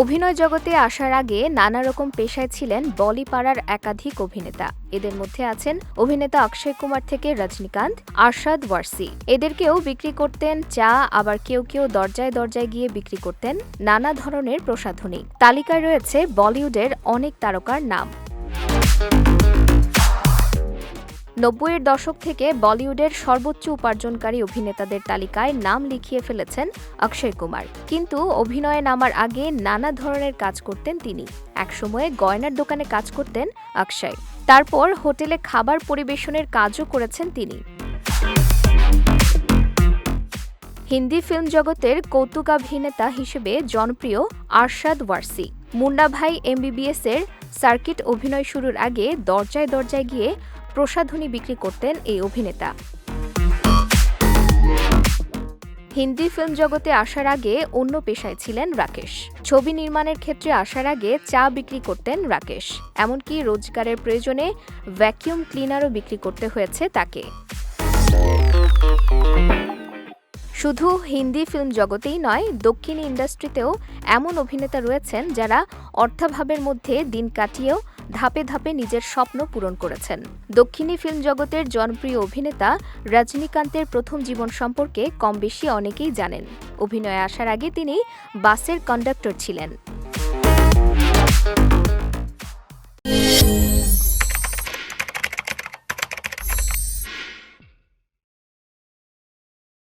অভিনয় জগতে আসার আগে নানা রকম পেশায় ছিলেন বলিপাড়ার একাধিক অভিনেতা। এদের মধ্যে আছেন অভিনেতা অক্ষয় কুমার থেকে রজনীকান্ত, আরশাদ ওয়ারসি। এদেরকেও বিক্রি করতেন চা, আবার কেউ কেউ দরজায় দরজায় গিয়ে বিক্রি করতেন নানা ধরনের প্রসাধনী। তালিকায় রয়েছে বলিউডের অনেক তারকার নাম। নব্বইয়ের দশক থেকে বলিউডের সর্বোচ্চ উপার্জনকারী অভিনেতাদের তালিকায় নাম লিখিয়ে ফেলেছেন অক্ষয় কুমার। কিন্তু অভিনয়ে নামার আগে নানা ধরনের কাজ করতেন তিনি। একসময়ে গয়নার দোকানে কাজ করতেন অক্ষয়। তারপর হোটেলে খাবার পরিবেশনের কাজও করেছেন তিনি। হিন্দি ফিল্ম জগতের কৌতুকাভিনেতা হিসেবে জনপ্রিয় আরশাদ ওয়ারসি। মুন্ডা ভাই এমবিবিএস এর সার্কিট অভিনয় শুরুর আগে দরজায় দরজায় গিয়ে প্রসাধনী বিক্রি করতেন এই অভিনেতা। হিন্দি ফিল্ম জগতে আসার আগে অন্য পেশায় ছিলেন রাকেশ। ছবি নির্মাণের ক্ষেত্রে আসার আগে চা বিক্রি করতেন রাকেশ। এমনকি রোজগারের প্রয়োজনে ভ্যাকিউম ক্লিনারও বিক্রি করতে হয়েছে তাকে। শুধু হিন্দি ফিল্ম জগতেই নয়, দক্ষিণী ইন্ডাস্ট্রিতেও এমন অভিনেতা রয়েছেন যারা অর্থাভাবের মধ্যে দিন কাটিয়েও ধাপে ধাপে নিজের স্বপ্ন পূরণ করেছেন। দক্ষিণী ফিল্ম জগতের জনপ্রিয় অভিনেতা রজনীকান্তের প্রথম জীবন সম্পর্কে কম বেশি অনেকেই জানেন। অভিনয়ে আসার আগে তিনি বাসের কন্ডাক্টর ছিলেন।